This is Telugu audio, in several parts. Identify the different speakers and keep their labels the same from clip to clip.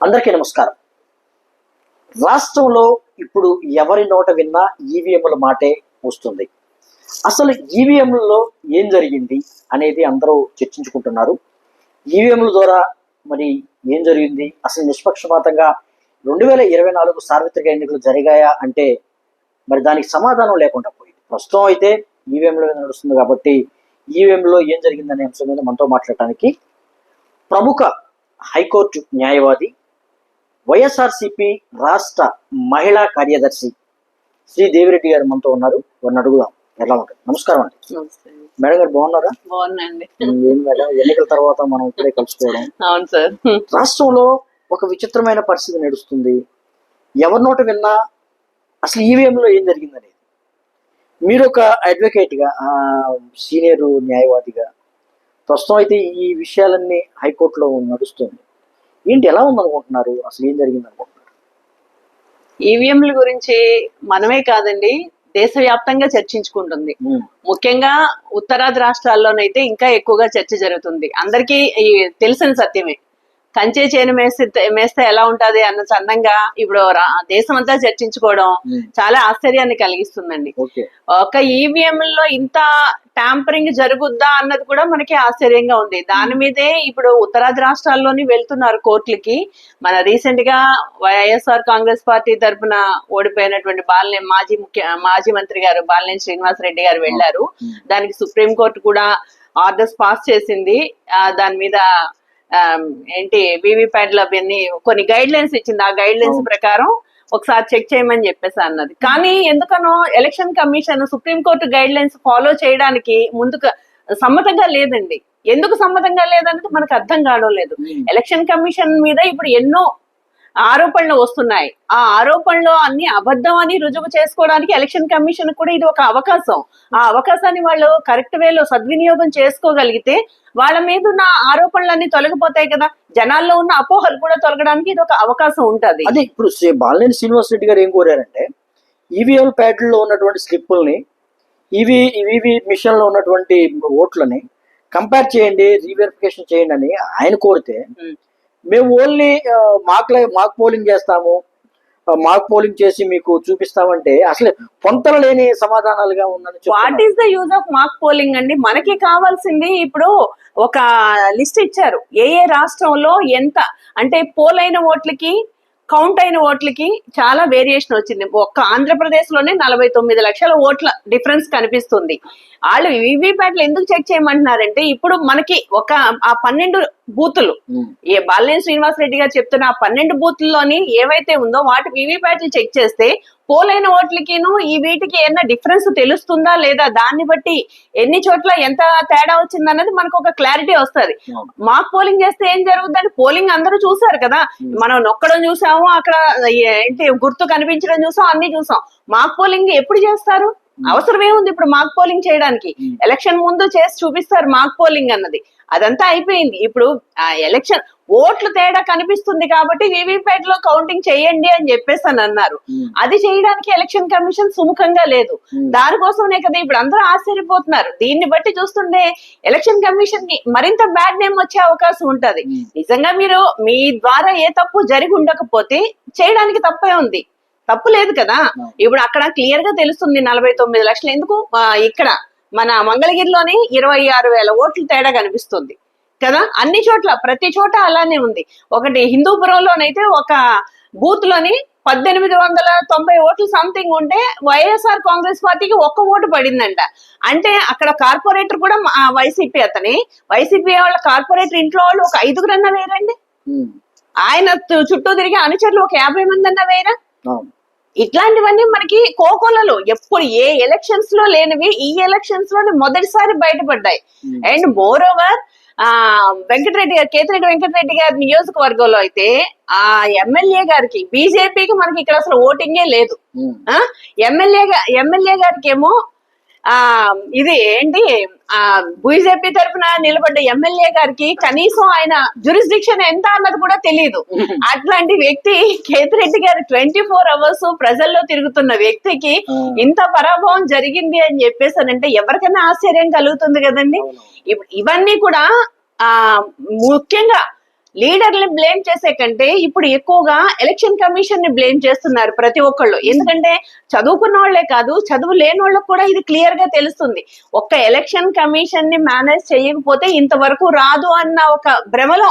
Speaker 1: అందరికీ నమస్కారం. రాష్ట్రంలో ఇప్పుడు ఎవరి నోట విన్నా ఈవీఎంల మాటే వస్తుంది. అసలు ఈవీఎంలలో ఏం జరిగింది అనేది అందరూ చర్చించుకుంటున్నారు. ఈవీఎంల ద్వారా మరి ఏం జరిగింది? అసలు నిష్పక్షపాతంగా రెండు వేల ఇరవై నాలుగు సార్వత్రిక ఎన్నికలు జరిగాయా అంటే మరి దానికి సమాధానం లేకుండా పోయింది. ప్రస్తుతం అయితే ఈవీఎంల మీద నడుస్తుంది కాబట్టి ఈవీఎంలో ఏం జరిగిందనే అంశం మీద మనతో మాట్లాడటానికి ప్రముఖ హైకోర్టు న్యాయవాది వైఎస్ఆర్సిపి రాష్ట్ర మహిళా కార్యదర్శి శ్రీ దేవిరెడ్డి గారు మనతో ఉన్నారు. వారిని అడుగుదాం. ఎలా ఉంటుంది నమస్కారం అండి. మేడం గారు బాగున్నారా? ఏం మేడం? ఎన్నికల తర్వాత మనం ఇప్పుడే కలుసుకోవడం.
Speaker 2: అవును సార్.
Speaker 1: రాష్ట్రంలో ఒక విచిత్రమైన పరిస్థితి నడుస్తుంది. ఎవరి నోట విన్నా అసలు ఈవీఎంలో ఏం జరిగిందనేది. మీరు ఒక అడ్వకేట్గా సీనియర్ న్యాయవాదిగా ప్రస్తుతం అయితే ఈ విషయాలన్నీ హైకోర్టులో నడుస్తుంది. ఏంటి ఎలా ఉందనుకుంటున్నారు? అసలు ఏం జరిగింది అనుకుంటున్నారు
Speaker 2: ఈవీఎంల గురించి మనమే కాదండి దేశవ్యాప్తంగా చర్చించుకుంటుంది. ముఖ్యంగా ఉత్తరాది రాష్ట్రాల్లోనైతే ఇంకా ఎక్కువగా చర్చ జరుగుతుంది. అందరికీ ఈ తెలిసిన సత్యమే. కంచే చేను మేస్తే మేస్తే ఎలా ఉంటది అన్న చందంగా ఇప్పుడు రా- దేశమంతా చర్చించుకోవడం చాలా ఆశ్చర్యాన్ని కలిగిస్తుందండి. ఒక ఈవీఎం లో ఇంత ట్యాంపరింగ్ జరుగుద్దా అన్నది కూడా మనకి ఆశ్చర్యంగా ఉంది. దాని మీదే ఇప్పుడు ఉత్తరాది రాష్ట్రాల్లోని వెళ్తున్నారు కోర్టులకి. మన రీసెంట్గా వైఎస్ఆర్ కాంగ్రెస్ పార్టీ తరఫున ఓడిపోయినటువంటి బాలినే మాజీ ముఖ్య మాజీ మంత్రి గారు బాలినేని శ్రీనివాస్ రెడ్డి గారు
Speaker 1: వెళ్ళారు
Speaker 2: దానికి సుప్రీం కోర్టు కూడా ఆర్డర్స్ పాస్ చేసింది. ఆ, దాని మీద ఏంటి వీవీప్యాట్లు అవన్నీ కొన్ని గైడ్ లైన్స్ ఇచ్చింది. ఆ గైడ్ లైన్స్
Speaker 1: అవును.
Speaker 2: ప్రకారం ఒకసారి చెక్ చేయమని చెప్పేసి అన్నది. కానీ ఎందుకనో election commission supreme court guidelines follow చేయడానికి ముందుకు సమ్మతంగా లేదండి. ఎందుకు సమ్మతంగా లేదనేది మనకు అర్థం కావడం లేదు. ఎలక్షన్ కమిషన్ మీద ఇప్పుడు ఎన్నో ఆరోపణలు వస్తున్నాయి. ఆ ఆరోపణలు అన్ని అబద్ధం అని రుజువు చేసుకోవడానికి ఎలక్షన్ కమిషన్ కూడా ఇది ఒక అవకాశం. ఆ అవకాశాన్ని వాళ్ళు కరెక్ట్ వేలో సద్వినియోగం చేసుకోగలిగితే వాళ్ళ మీద ఉన్న ఆరోపణలన్నీ తొలగిపోతాయి కదా. జనాల్లో ఉన్న అపోహలు కూడా తొలగడానికి ఇది ఒక అవకాశం ఉంటది.
Speaker 1: అదే ఇప్పుడు శ్రీ- బాలినేని శ్రీనివాస్ రెడ్డి గారు ఏం కోరారంటే ఈవీఎం ప్యాడ్లో ఉన్నటువంటి స్లిప్పుల్ని ఈవీ ఈవీ మిషన్లో ఉన్నటువంటి ఓట్లని కంపేర్ చేయండి రీవెరిఫికేషన్ చేయండి అని ఆయన కోరితే. మేము ఓన్లీ మాక్ మాక్ పోలింగ్ చేస్తాము. మాక్ పోలింగ్ చేసి మీకు చూపిస్తామంటే అసలు పొంతలు లేని సమాధానాలుగా ఉందని
Speaker 2: what is the use of mock polling అండి? మనకి కావాల్సింది ఇప్పుడు ఒక లిస్ట్ ఇచ్చారు. ఏ ఏ రాష్ట్రంలో ఎంత అంటే పోల్ అయిన ఓట్లకి కౌంట్ అయిన ఓట్లకి చాలా వేరియేషన్ వచ్చింది. ఒక్క ఆంధ్రప్రదేశ్లోనే నలభై తొమ్మిది లక్షల ఓట్ల డిఫరెన్స్ కనిపిస్తుంది. వాళ్ళు వీవీప్యాట్లు ఎందుకు చెక్ చేయమంటున్నారంటే ఇప్పుడు మనకి ఒక ఆ పన్నెండు బూతులు. ఏ బాలినేని శ్రీనివాస్ రెడ్డి గారు చెప్తున్న ఆ పన్నెండు బూత్లలోని ఏవైతే ఉందో వాటి వీవీప్యాట్లు చెక్ చేస్తే పోలైన ఓట్లకిను ఈ వీటికి ఏమన్నా డిఫరెన్స్ తెలుస్తుందా లేదా? దాన్ని బట్టి ఎన్ని చోట్ల ఎంత తేడా వచ్చింది అన్నది మనకు ఒక క్లారిటీ వస్తుంది. మాక్ పోలింగ్ చేస్తే ఏం జరుగుతుందని పోలింగ్ అందరూ చూసారు కదా. మనం నొక్కడం చూసాము అక్కడ ఏంటి గుర్తు కనిపించడం చూసాం అన్ని చూసాం. మాక్ పోలింగ్ ఎప్పుడు చేస్తారు? అవసరం ఏముంది ఇప్పుడు మాక్ పోలింగ్ చేయడానికి. ఎలక్షన్ ముందు చేసి చూపిస్తారు మాక్ పోలింగ్ అన్నది. అదంతా అయిపోయింది. ఇప్పుడు ఆ ఎలక్షన్ ఓట్లు తేడా కనిపిస్తుంది కాబట్టి వీవీప్యాట్లో కౌంటింగ్ చేయండి అని చెప్పేసి అని అన్నారు. అది చేయడానికి ఎలక్షన్ కమిషన్ సుముఖంగా లేదు. దానికోసమే కదా ఇప్పుడు అందరూ ఆశ్చర్యపోతున్నారు. దీన్ని బట్టి చూస్తుంటే ఎలక్షన్ కమిషన్కి మరింత బ్యాడ్ నేమ్ వచ్చే అవకాశం ఉంటది. నిజంగా మీరు మీ ద్వారా ఏ తప్పు జరిగి ఉండకపోతే చేయడానికి తప్పే ఉంది. తప్పు లేదు కదా. ఇప్పుడు అక్కడ క్లియర్గా తెలుస్తుంది నలభై తొమ్మిది లక్షలు. ఎందుకు? ఇక్కడ మన మంగళగిరిలోని ఇరవై ఆరు వేల ఓట్లు తేడా కనిపిస్తుంది కదా. అన్ని చోట్ల ప్రతి చోట అలానే ఉంది. ఒకటి హిందూపురంలోనైతే ఒక బూత్లోని పద్దెనిమిది వందల తొంభై ఓట్లు సంథింగ్ ఉంటే వైఎస్ఆర్ కాంగ్రెస్ పార్టీకి ఒక్క ఓటు పడిందంట. అంటే అక్కడ కార్పొరేటర్ కూడా వైసీపీ అతని. వైసీపీ వాళ్ళ కార్పొరేటర్ ఇంట్లో వాళ్ళు ఒక ఐదుగురన్నా వేరండి ఆయన చుట్టూ తిరిగి అనుచరులు ఒక యాభై మంది అన్నా వేరా. ఇట్లాంటివన్నీ మనకి కోకోలలో ఎప్పుడు ఏ ఎలక్షన్స్లో లేనివి ఈ ఎలక్షన్స్లో మొదటిసారి బయటపడ్డాయి.
Speaker 1: ఉమ్,
Speaker 2: అండ్ మోర్ ఓవర్ ఆ వెంకటరెడ్డి గారు కేతిరెడ్డి వెంకటరెడ్డి గారి నియోజకవర్గంలో అయితే ఆ ఎమ్మెల్యే గారికి బీజేపీకి మనకి ఇక్కడ అసలు ఓటింగే లేదు. ఆ ఎమ్మెల్యే ఎమ్మెల్యే గారికి ఏమో ఆ ఇది ఏంటి? ఆ బీజేపీ తరఫున నిలబడ్డ ఎమ్మెల్యే గారికి కనీసం ఆయన జురిస్డిక్షన్ ఎంత అన్నది కూడా తెలియదు అట్లాంటి వ్యక్తి కేతిరెడ్డి గారు ట్వంటీ ఫోర్ అవర్స్ ప్రజల్లో తిరుగుతున్న వ్యక్తికి ఇంత పరాభవం జరిగింది అని చెప్పేసానంటే ఎవరికైనా ఆశ్చర్యం కలుగుతుంది కదండి? ఇవన్నీ కూడా ఆ ముఖ్యంగా లీడర్ని బ్లేమ్ చేసే కంటే ఇప్పుడు ఎక్కువగా ఎలక్షన్ కమిషన్ని బ్లేమ్ చేస్తున్నారు ప్రతి ఒక్కళ్ళు. ఎందుకంటే చదువుకున్న వాళ్ళే కాదు చదువు లేని వాళ్ళకి కూడా ఇది క్లియర్గా తెలుస్తుంది. ఒక్క ఎలక్షన్ కమిషన్ని మేనేజ్ చేయకపోతే ఇంతవరకు రాదు అన్న ఒక భ్రమలో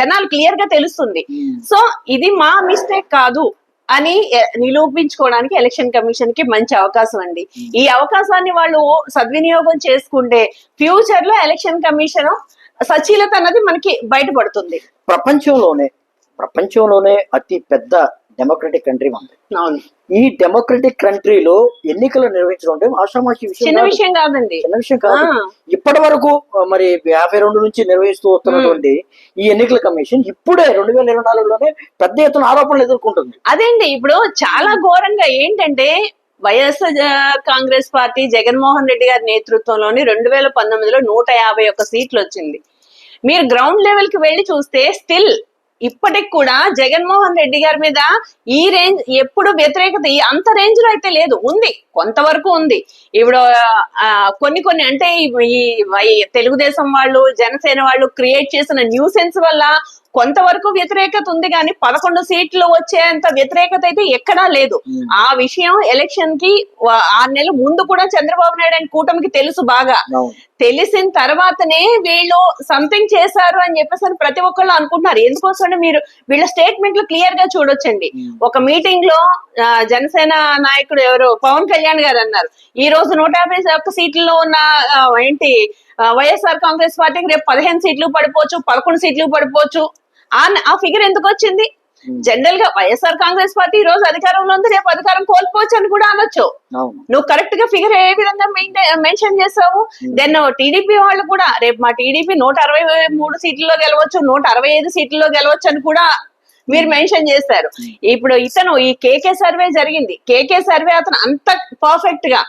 Speaker 2: జనాలు క్లియర్గా తెలుస్తుంది. సో ఇది మా మిస్టేక్ కాదు అని నిరూపించుకోవడానికి ఎలక్షన్ కమిషన్కి మంచి అవకాశం అండి. ఈ అవకాశాన్ని వాళ్ళు సద్వినియోగం చేసుకుంటే ఫ్యూచర్లో ఎలక్షన్ కమిషన్ సచీలత అన్నది మనకి బయటపడుతుంది.
Speaker 1: ప్రపంచంలోనే ప్రపంచంలోనే అతి పెద్ద డెమోక్రటిక్ కంట్రీ ఉంది.
Speaker 2: అవును.
Speaker 1: ఈ డెమోక్రటిక్ కంట్రీలో ఎన్నికలు నిర్వహించడం అంటే ఆషామాషి విషయం
Speaker 2: చిన్న. విషయం కాదండి.
Speaker 1: చిన్న విషయం కాదు. ఇప్పటి వరకు మరి యాభై రెండు నుంచి నిర్వహిస్తూ వస్తున్నటువంటి ఈ ఎన్నికల కమిషన్ ఇప్పుడే రెండు వేల ఇరవై నాలుగులోనే పెద్ద ఎత్తున ఆరోపణలు ఎదుర్కొంటుంది.
Speaker 2: అదేండి ఇప్పుడు చాలా ఘోరంగా ఏంటంటే YSR Congress party Jaganmohan Reddy గారి నేతృత్వంలోని రెండు వేల పంతొమ్మిదిలో నూట యాభై ఒక్క సీట్లు వచ్చింది. మీరు గ్రౌండ్ లెవెల్కి వెళ్ళి చూస్తే స్టిల్ ఇప్పటికి కూడా జగన్మోహన్ రెడ్డి గారి మీద ఈ రేంజ్ ఎప్పుడు వ్యతిరేకత ఈ అంత రేంజ్లో అయితే లేదు. ఉంది. కొంతవరకు ఉంది. ఇప్పుడు కొన్ని కొన్ని అంటే ఈ- తెలుగుదేశం వాళ్ళు జనసేన వాళ్ళు క్రియేట్ చేసిన న్యూసెన్స్ వల్ల కొంతవరకు వ్యతిరేకత ఉంది కానీ పదకొండు సీట్లు వచ్చేంత వ్యతిరేకత అయితే ఎక్కడా లేదు. ఆ విషయం ఎలక్షన్కి ఆరు నెలల ముందు కూడా చంద్రబాబు నాయుడు అండ్ కూటమికి తెలుసు బాగా. తెలిసిన తర్వాతనే వీళ్ళు సంథింగ్ చేశారు అని చెప్పేసి అని ప్రతి ఒక్కళ్ళు అనుకుంటున్నారు. ఎందుకోసం మీరు వీళ్ళ స్టేట్మెంట్లు క్లియర్గా చూడొచ్చండి. ఒక మీటింగ్లో జనసేన నాయకుడు ఎవరు? పవన్ కళ్యాణ్ గారు అన్నారు. ఈ రోజు నూట యాభై ఒక్క సీట్లలో ఉన్న ఏంటి వైఎస్ఆర్ కాంగ్రెస్ పార్టీకి రేపు పదిహేను సీట్లు పడిపోవచ్చు పదకొండు సీట్లు పడిపోవచ్చు. ఆ ఫిగర్ ఎందుకు వచ్చింది. జనరల్గా వైఎస్ఆర్ కాంగ్రెస్ పార్టీ ఈ రోజు అధికారంలో ఉంది రేపు అధికారం కోల్పోవచ్చు అని కూడా అనొచ్చు. నువ్వు కరెక్ట్గా ఫిగర్ ఏ విధంగా మెన్షన్ చేసావు? దెన్ టీడీపీ వాళ్ళు కూడా రేపు మా టీడీపీ నూట అరవై మూడు సీట్లలో గెలవచ్చు నూట అరవై ఐదు సీట్లలో గెలవచ్చు అని కూడా మీరు మెన్షన్ చేశారు. ఇప్పుడు ఇతను ఈ కేకే సర్వే జరిగింది. కేకే సర్వే అతను అంత పర్ఫెక్ట్గా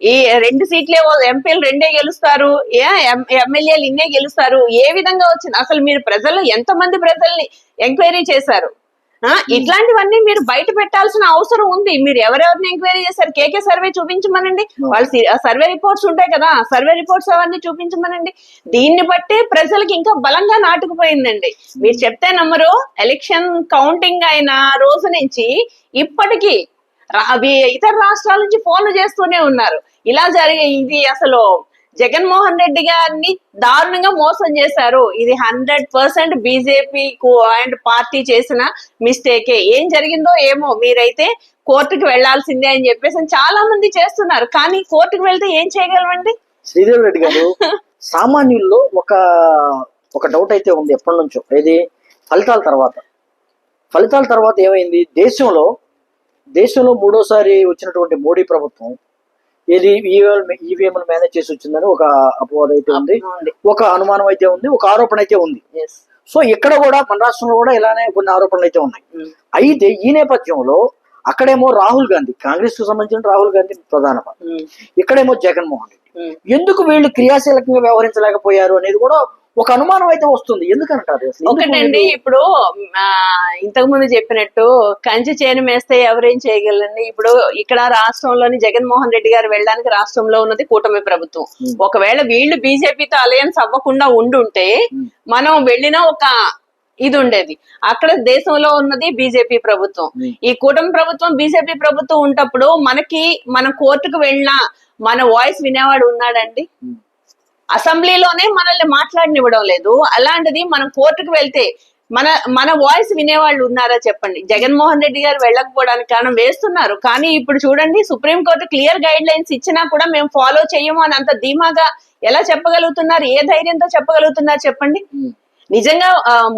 Speaker 2: ఈ రెండు సీట్లే ఎంపీలు రెండే గెలుస్తారు ఏ ఎమ్మెల్యేలు ఇన్నే గెలుస్తారు ఏ విధంగా వచ్చింది? అసలు మీరు ప్రజలు ఎంత మంది ప్రజల్ని ఎంక్వైరీ చేశారు? ఇట్లాంటివన్నీ మీరు బయట పెట్టాల్సిన అవసరం ఉంది. మీరు ఎవరెవరిని ఎంక్వైరీ చేశారు? కేకే సర్వే చూపించమనండి. వాళ్ళు సర్వే రిపోర్ట్స్ ఉంటాయి కదా సర్వే రిపోర్ట్స్ అవన్నీ చూపించమనండి. దీన్ని బట్టే ప్రజలకి ఇంకా బలంగా నాటుకుపోయిందండి. మీరు చెప్తే నమ్మరు ఎలక్షన్ కౌంటింగ్ అయిన రోజు నుంచి ఇప్పటికీ ఇతర రాష్ట్రాల నుంచి ఫోన్లు చేస్తూనే ఉన్నారు. ఇలా జరిగే ఇది అసలు జగన్మోహన్ రెడ్డి గారిని దారుణంగా మోసం చేశారు. ఇది hundred percent BJP and party చేసిన మిస్టేకే. ఏం జరిగిందో ఏమో మీరైతే కోర్టుకు వెళ్ళాల్సిందే అని చెప్పేసి చాలా మంది చేస్తున్నారు. కానీ కోర్టుకు వెళ్తే ఏం చేయగలమండి?
Speaker 1: శ్రీదేవి రెడ్డి గారు సామాన్యుల్లో ఒక ఒక డౌట్ అయితే ఉంది ఎప్పటి నుంచో. ఏది? ఫలితాల తర్వాత. ఫలితాల తర్వాత ఏమైంది? దేశంలో దేశంలో మూడోసారి వచ్చినటువంటి మోడీ ప్రభుత్వం ఏది ఈవీఎంలు మేనేజ్ చేసి వచ్చిందని ఒక అపవాదం అయితే ఉంది. ఒక అనుమానం అయితే ఉంది ఒక ఆరోపణ అయితే ఉంది. సో ఇక్కడ కూడా మన రాష్ట్రంలో కూడా ఇలానే కొన్ని ఆరోపణలు అయితే ఉన్నాయి. అయితే ఈ నేపథ్యంలో అక్కడేమో రాహుల్ గాంధీ కాంగ్రెస్కు సంబంధించిన రాహుల్ గాంధీ ప్రధాన పాత్ర. ఇక్కడేమో జగన్మోహన్ రెడ్డి. ఎందుకు వీళ్ళు క్రియాశీలకంగా వ్యవహరించలేకపోయారు అనేది కూడా ఒక అనుమానం అయితే వస్తుంది ఎందుకంటారు
Speaker 2: ఒకటండి ఇప్పుడు ఇంతకు ముందు చెప్పినట్టు కంచి చేను మేస్తే ఎవరేం చేయగలండి ఇప్పుడు ఇక్కడ రాష్ట్రంలోని జగన్మోహన్ రెడ్డి గారు వెళ్ళడానికి రాష్ట్రంలో ఉన్నది కూటమి ప్రభుత్వం. ఒకవేళ వీళ్ళు బీజేపీతో అలయన్స్ అవ్వకుండా ఉండుంటే. మనం వెళ్ళిన ఒక ఇది ఉండేది అక్కడ దేశంలో ఉన్నది బీజేపీ ప్రభుత్వం. ఈ కూటమి ప్రభుత్వం బీజేపీ ప్రభుత్వం ఉంటప్పుడు మనకి మనం కోర్టుకు వెళ్ళినా మన వాయిస్ వినేవాడు ఉన్నాడండి. అసెంబ్లీలోనే మనల్ని మాట్లాడనివ్వడం లేదు. అలాంటిది మనం కోర్టుకు వెళ్తే మన మన వాయిస్ వినేవాళ్ళు ఉన్నారా చెప్పండి. జగన్మోహన్ రెడ్డి గారు వెళ్ళకపోవడానికి కారణం వేస్తున్నారు. కానీ ఇప్పుడు చూడండి సుప్రీంకోర్టు క్లియర్ గైడ్ లైన్స్ ఇచ్చినా కూడా మేము ఫాలో చేయము అని అంత ధీమాగా ఎలా చెప్పగలుగుతున్నారు? ఏ ధైర్యంతో చెప్పగలుగుతున్నారు చెప్పండి? నిజంగా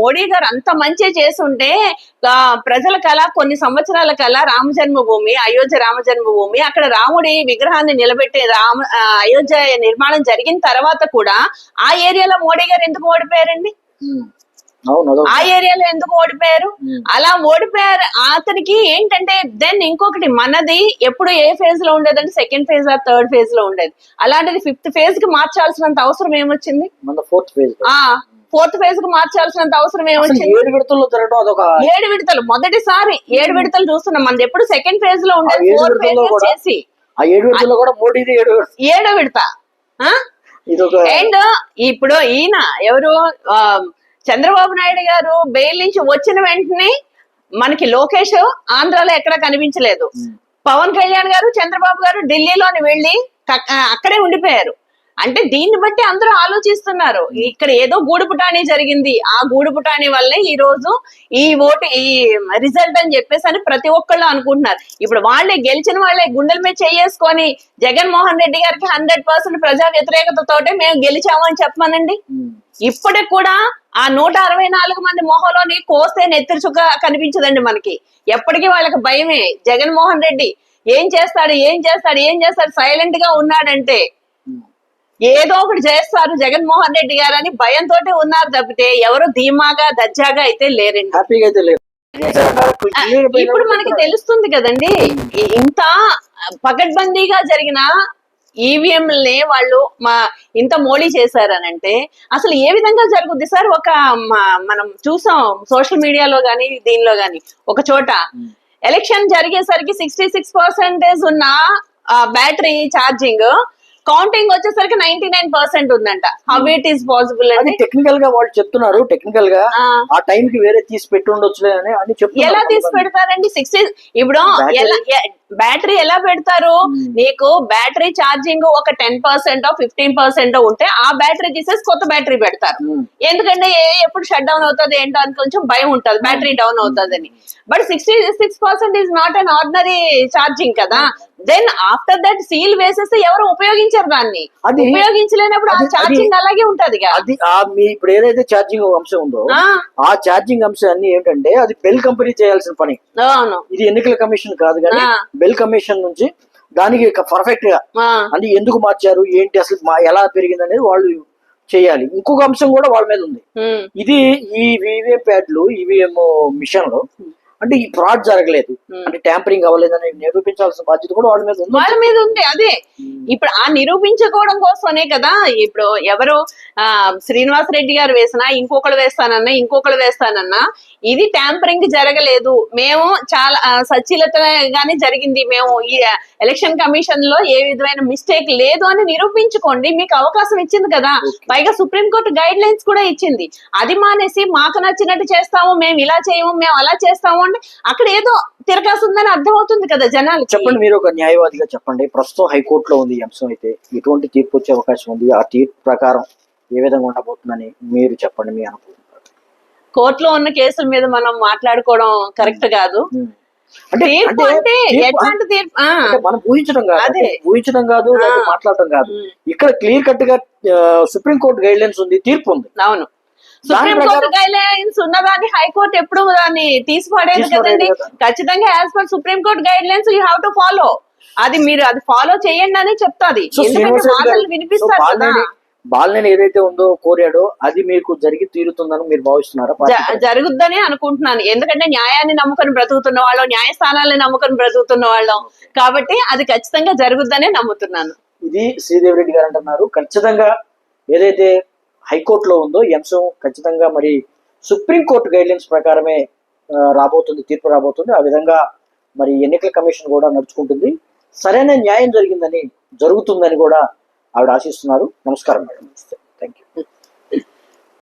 Speaker 2: మోడీ గారు అంత మంచి చేస్తుంటే ప్రజల కళ కొన్ని సంవత్సరాల కళ రామ జన్మభూమి అయోధ్య రామ జన్మభూమి అక్కడ రాముడి విగ్రహాన్ని నిలబెట్టే రామ అయోధ్య నిర్మాణం జరిగిన తర్వాత కూడా ఆ ఏరియాలో మోడీ గారు ఎందుకు ఓడిపోయారండి? ఆ ఏరియాలో ఎందుకు ఓడిపోయారు. అలా ఓడిపోయారు. అతనికి ఏంటంటే దెన్ ఇంకొకటి మనది ఎప్పుడు ఏ ఫేజ్లో ఉండేదంటే సెకండ్ ఫేజ్ ఆ థర్డ్ ఫేజ్లో ఉండేది. అలాంటిది ఫిఫ్త్ ఫేజ్కి మార్చాల్సినంత అవసరం ఏమొచ్చింది?
Speaker 1: ఫోర్త్ ఫేజ్
Speaker 2: ఆ ఫోర్త్ ఫేజ్కి మార్చాల్సినంత అవసరం ఏమొచ్చింది
Speaker 1: ఏడు విడతల్లో జరగడం అదొక
Speaker 2: ఏడు విడతలు. మొదటిసారి ఏడు విడతలు చూస్తున్నాం. మనది ఎప్పుడు సెకండ్ ఫేజ్లో ఉండేది ఫోర్ ఫేజ్ చేసి.
Speaker 1: ఆ ఏడు విడతల్లో కూడా మోడీది ఏడు విడత.
Speaker 2: ఏడో అండ్ ఇప్పుడు ఈయన ఎవరు? చంద్రబాబు నాయుడు గారు బెయిల్ నుంచి వచ్చిన వెంటనే మనకి లోకేష్ ఆంధ్రాలో ఎక్కడ కనిపించలేదు.
Speaker 1: ఉమ్.
Speaker 2: పవన్ కళ్యాణ్ గారు చంద్రబాబు గారు ఢిల్లీలోని వెళ్ళి అక్కడే ఉండిపోయారు. అంటే దీన్ని బట్టి అందరూ ఆలోచిస్తున్నారు. ఇక్కడ ఏదో గూడుపుటాని జరిగింది. ఆ గూడుపుటాని వల్లే ఈ రోజు ఈ ఓటు ఈ రిజల్ట్ అని చెప్పేసి అని ప్రతి ఒక్కళ్ళు అనుకుంటున్నారు. ఇప్పుడు వాళ్ళే గెలిచిన వాళ్ళే గుండెల మీద చేసుకొని జగన్మోహన్ రెడ్డి గారికి హండ్రెడ్ పర్సెంట్ ప్రజా వ్యతిరేకతతోటే మేము గెలిచాము అని చెప్పమనండి?
Speaker 1: ఉమ్.
Speaker 2: ఇప్పటికి కూడా ఆ నూట అరవై నాలుగు మంది మొహంలోని కోస్తే నెత్తిరి చుక్క కనిపించదండి మనకి. ఎప్పటికీ వాళ్ళకి భయమే. జగన్మోహన్ రెడ్డి ఏం చేస్తాడు ఏం చేస్తాడు ఏం చేస్తాడు సైలెంట్గా ఉన్నాడంటే. ఏదో ఒకటి చేస్తారు జగన్మోహన్ రెడ్డి గారు అని భయంతో ఉన్నారు తప్పితే ఎవరు ధీమాగా దర్జాగా అయితే లేరండి
Speaker 1: హ్యాపీగా అయితే లేదు
Speaker 2: ఇప్పుడు మనకి తెలుస్తుంది కదండి ఇంత పకడ్బందీగా జరిగిన ఈవీఎంలని వాళ్ళు మా ఇంత మోడీ చేశారనంటే అసలు ఏ విధంగా జరుగుద్ది సార్ ఒక మనం చూసాం సోషల్ మీడియాలో గానీ దీనిలో గానీ ఒక చోట. ఎలక్షన్ జరిగేసరికి సిక్స్టీ సిక్స్ పర్సెంటేజ్ ఉన్న బ్యాటరీ ఛార్జింగ్ కౌంటింగ్ వచ్చేసరికి నైన్టీ నైన్ పర్సెంట్ ఉందంట హౌ ఇట్ ఈస్ పాసిబుల్ అండి
Speaker 1: టెక్నికల్గా వాళ్ళు చెప్తున్నారు టెక్నికల్గా
Speaker 2: ఆ,
Speaker 1: టైం కి వేరే తీసి పెట్టి ఉండొచ్చులే అని అని చెప్తున్నారు.
Speaker 2: ఎలా తీసి పెడతారండి? సిక్స్టీ ఇప్పుడు బ్యాటరీ ఎలా పెడతారు?
Speaker 1: Hmm.
Speaker 2: నీకు బ్యాటరీ ఛార్జింగ్ ఒక టెన్ పర్సెంట్ ఫిఫ్టీన్ పర్సెంట్ ఉంటే ఆ బ్యాటరీ తీసేసి కొత్త బ్యాటరీ పెడతారు.
Speaker 1: ఉమ్.
Speaker 2: ఎందుకంటే ఏ ఎప్పుడు షట్ డౌన్ అవుతుంది ఏంటో అని కొంచెం భయం ఉంటుంది బ్యాటరీ డౌన్ అవుతుంది అని but sixty six percent is not an ordinary charging కదా. దెన్ ఆఫ్టర్ దట్ సీల్ వేసేస్తే ఎవరు ఉపయోగించరు దాన్ని.
Speaker 1: అది
Speaker 2: ఉపయోగించలేనప్పుడు ఆ ఛార్జింగ్ అలాగే ఉంటది
Speaker 1: అది మీ ఇప్పుడు ఏదైతే ఛార్జింగ్ అంశం ఉందో ఆ. ఛార్జింగ్ అంశం అన్ని ఏంటంటే అది బెల్ కంపెనీ చేయాల్సిన పని. ఇది ఎన్నికల కమిషన్ కాదు కానీ. బెల్ కమిషన్ నుంచి దానికి
Speaker 2: పర్ఫెక్ట్గా
Speaker 1: అంటే ఎందుకు మార్చారు ఏంటి అసలు ఎలా పెరిగింది అనేది వాళ్ళు చేయాలి. ఇంకొక అంశం కూడా వాళ్ళ మీద ఉంది. ఇది ఈ వివిఎం ప్యాడ్లు ఈవీఎం మిషన్లో అంటే ఈ ఫ్రాడ్ జరగలేదు. అంటే ట్యాంపరింగ్ అవ్వలేదని నిరూపించాల్సిన బాధ్యత కూడా వాళ్ళ మీద ఉంది.
Speaker 2: వాళ్ళ మీద ఉంది అదే. ఇప్పుడు ఆ నిరూపించుకోవడం కోసమే కదా ఇప్పుడు ఎవరు ఆ శ్రీనివాస్ రెడ్డి గారు వేసినా ఇంకొకరు వేస్తానన్నా ఇంకొకరు వేస్తానన్నా ఇది ట్యాంపరింగ్ జరగలేదు. మేము చాలా ఆ, సచ్చీలతగానే జరిగింది. మేము ఈ ఎలక్షన్ కమిషన్లో ఏ విధమైన మిస్టేక్ లేదు అని నిరూపించుకోండి. మీకు అవకాశం ఇచ్చింది కదా. పైగా సుప్రీంకోర్టు గైడ్ లైన్స్ కూడా ఇచ్చింది. అది మానేసి మాకు నచ్చినట్టు చేస్తాము మేము ఇలా చేయము మేము అలా చేస్తాము అంటే అక్కడ ఏదో తిరగాల్సిందని అర్థం అవుతుంది కదా జనాలకి.
Speaker 1: చెప్పండి మీరు ఒక న్యాయవాదిగా చెప్పండి. ప్రస్తుతం హైకోర్టులో ఉంది ఈ అంశం అయితే. ఎటువంటి తీర్పు వచ్చే అవకాశం ఉంది? ఆ తీర్పు ప్రకారం ఏ విధంగా ఉండబోతుందని మీరు చెప్పండి మీ అనుభవం.
Speaker 2: కోర్టులో ఉన్న కేసుల మీద మనం మాట్లాడుకోవడం కరెక్ట్ కాదు.
Speaker 1: అంటే మనం ఊహించడం కాదు.
Speaker 2: అదే.
Speaker 1: ఊహించడం కాదు మాట్లాడటం కాదు. ఇక్కడ క్లియర్ కట్గా సుప్రీం కోర్టు గైడ్ లైన్స్ ఉంది తీర్పు ఉంది.
Speaker 2: అవును. సుప్రీం కోర్టు
Speaker 1: ప్రకారం-
Speaker 2: గైడ్ లైన్స్ ఉన్నదాన్ని హైకోర్టు ఎప్పుడు దాన్ని తీసిపడేది కదండి?
Speaker 1: కదా.
Speaker 2: ఖచ్చితంగా as per supreme court guidelines you have to follow అది మీరు అది ఫాలో చేయండి అని చెప్తాది. వినిపిస్తారు కదా.
Speaker 1: బాలినేని- ఏదైతే ఉందో కోరాడో అది మీకు జరిగి తీరుతుందని మీరు భావిస్తున్నారా?
Speaker 2: జరుగుద్దని అనుకుంటున్నాను. ఎందుకంటే న్యాయాన్ని నమ్ముకొని బ్రతుకుతున్న వాళ్ళం న్యాయస్థానాలని నమ్ముకొని బ్రతుకుతున్న వాళ్ళం. కాబట్టి అది ఖచ్చితంగా జరుగుద్దనే నమ్ముతున్నాను.
Speaker 1: ఇది శ్రీదేవి రెడ్డి గారు అంటున్నారు. ఖచ్చితంగా ఏదైతే హైకోర్టులో ఉందో ఈ అంశం ఖచ్చితంగా మరి సుప్రీంకోర్టు గైడ్లైన్స్ ప్రకారమే రాబోతుంది తీర్పు రాబోతుంది. ఆ విధంగా మరి ఎన్నికల కమిషన్ కూడా నడుచుకుంటుంది. సరైన న్యాయం జరిగిందని జరుగుతుందని కూడా ఆవిడ ఆశిస్తున్నారు. నమస్కారం. మేడం